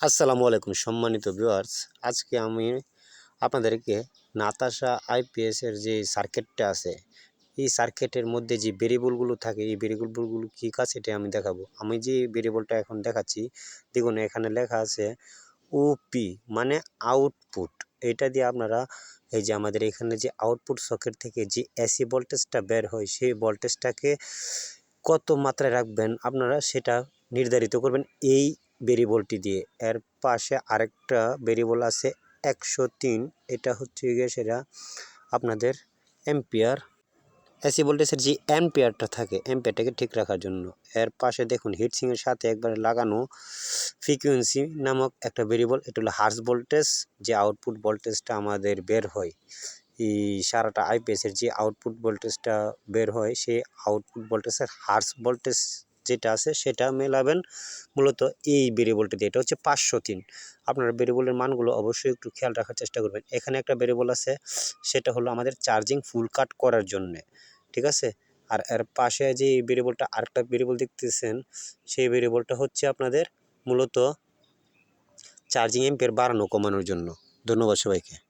আসসালামু আলাইকুম, সম্মানিত ভিউয়ার্স আজকে আমি আপনাদেরকে নাতাশা আইপিএসের যে সার্কিটটা আছে, এই সার্কিটের মধ্যে যে ভেরিয়েবলগুলো থাকে, এই ভেরিয়েবলগুলো কী কাজ এটা আমি দেখাবো। আমি যে ভেরিয়েবলটা এখন দেখাচ্ছি, দেখুন এখানে লেখা আছে ওপি মানে আউটপুট এটা দিয়ে আপনারা এই যে আমাদের এখানে যে আউটপুট সকেট থেকে যে এসি ভোল্টেজটা বের হয়, সেই ভোল্টেজটাকে কত মাত্রায় রাখবেন, আপনারা সেটা নির্ধারিত করবেন। এই ভেরিয়েবলটি দিয়ে। এর পাশে আরেকটা ভেরিয়েবল আছে একশো তিন, এটা হচ্ছে গিয়ে সেটা আপনাদের এম্পিয়ার এসি ভোল্টেজের যে অ্যাম্পিয়ারটা থাকে, অ্যাম্পিয়ারটাকে ঠিক রাখার জন্য। এর পাশে দেখুন, হিটসিংয়ের সাথে একবারে লাগানো ফ্রিকুয়েন্সি নামক একটা ভেরিয়েবল, এটা হলো হার্স ভোল্টেজ, যে আউটপুট ভোল্টেজটা আমাদের বের হয়। এই সারাটা আইপিএসের যে আউটপুট ভোল্টেজটা বের হয়, সেই আউটপুট ভোল্টেজের হার্স ভোল্টেজ যেটা আছে সেটা মেলাবেন। মূলত এই ভেরিয়েবলটা দিয়ে। এটা হচ্ছে পাঁচশো তিন। আপনার ভেরিয়েবলের মানগুলো অবশ্যই একটু খেয়াল রাখার চেষ্টা করবেন। এখানে একটা ভেরিয়েবল আছে, সেটা হলো আমাদের চার্জিং ফুল কাট করার জন্যে। ঠিক আছে? আর এর পাশে যে ভেরিয়েবলটা আরেকটা ভেরিয়েবল দেখতেছেন, সেই ভেরিয়েবলটা হচ্ছে আপনাদের মূলত চার্জিং এম্পের বাড়ানো, কমানোর জন্য। ধন্যবাদ সবাইকে।